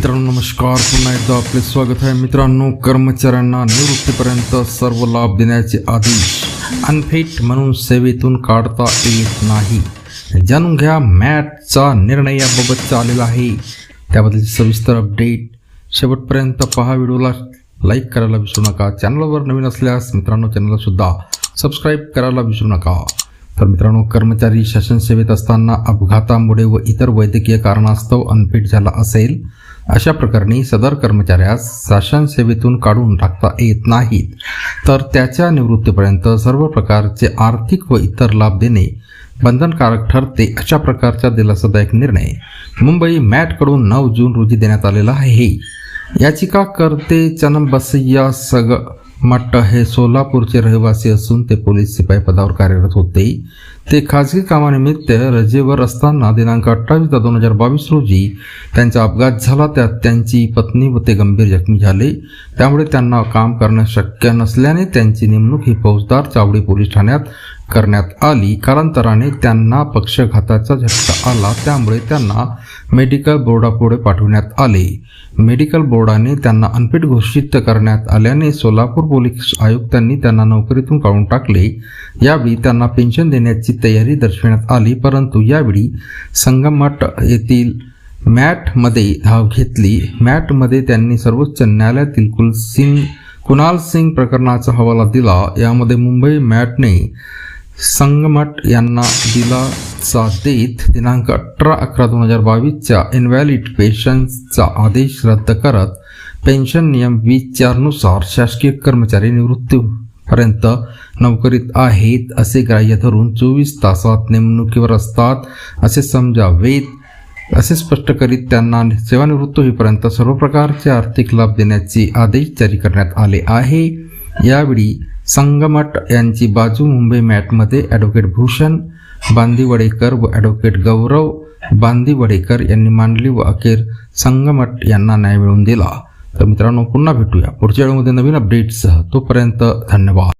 मित्रांनो नमस्कार. पुन्हा एकदा आपले स्वागत आहे. मित्रांनो कर्मचाऱ्यांना निवृत्तीपर्यंत सर्व लाभ देण्याचे आदेश. अनफिट म्हणून सेवेतून काढता येत नाही. जाणून घ्या मॅटचा निर्णय याबाबतचा आलेला आहे. त्याबद्दल सविस्तर अपडेट शेवटपर्यंत पहा. व्हिडिओला लाईक करायला विसरू नका. चॅनलवर नवीन असल्यास मित्रांनो चॅनलसुद्धा सबस्क्राईब करायला विसरू नका. तर मित्रांनो कर्मचारी शासन सेवेत असताना अपघातामुळे व इतर वैद्यकीय कारणास्तव अनफिट झाला असेल अशा प्रकरणी सदर कर्मचाऱ्यास शासन सेवेतून काढून टाकता येत नाहीत. तर त्याच्या निवृत्तीपर्यंत सर्व प्रकारचे आर्थिक व इतर लाभ देणे बंधनकारक ठरते अशा प्रकारचा दिलासादायक निर्णय मुंबई मॅटकडून नऊ जून रोजी देण्यात आलेला आहे. याचिकाकर्ते चनम बसय्या सग मट्ट हे सोलापूरचे रहिवासी असून ते पोलीस शिपाई पदावर कार्यरत होते. ते खाजगी कामानिमित्त रजेवर असताना दिनांक अठ्ठावीस दोन हजार बावीस रोजी त्यांचा अपघात झाला. त्यात त्यांची पत्नी व ते गंभीर जखमी झाले. त्यामुळे त्यांना काम करणे शक्य नसल्याने त्यांची नेमणूक ही फौजदार चावडी पोलीस ठाण्यात करण्यात आली. कालांतराने त्यांना पक्षघाताचा झटका आला. त्यामुळे त्यांना मेडिकल बोर्डापुढे पाठवण्यात आले. मेडिकल बोर्डाने त्यांना अनफिट घोषित करण्यात आल्याने सोलापूर पोलीस आयुक्तांनी त्यांना नोकरीतून काढून टाकले. यावेळी त्यांना पेन्शन देण्याची तयारी दर्शविण्यात आली परंतु यावेळी संगमठ येथील मॅटमध्ये धाव घेतली. मॅटमध्ये त्यांनी सर्वोच्च न्यायालयातील कुलसिंग कुणाल सिंग प्रकरणाचा हवाला दिला. यामध्ये मुंबई मॅटने संगमट यांना दिला देत दिनांक अठरा अकरा दोन हजार बावीसच्या इनव्हॅलिड पेन्शनचा आदेश रद्द करत पेन्शन नियम वीस चारनुसार शासकीय कर्मचारी निवृत्तीपर्यंत नोकरीत आहेत असे ग्राह्य धरून चोवीस तासात नेमणुकीवर असतात असे समजावेत. असे स्पष्ट करीत त्यांना सेवानिवृत्त होईपर्यंत सर्व प्रकारचे आर्थिक लाभ देण्याचे आदेश जारी करण्यात आले आहे. यावेळी संगमट यांची बाजू मुंबई मॅटमध्ये ॲडव्होकेट भूषण बांदिवडेकर व ॲडव्होकेट गौरव बांदिवडेकर यांनी मांडली व अखेर संगमट यांना न्याय मिळवून दिला. तर मित्रांनो पुन्हा भेटूया. पुढच्या वेळेमध्ये नवीन अपडेट्ससह तोपर्यंत धन्यवाद.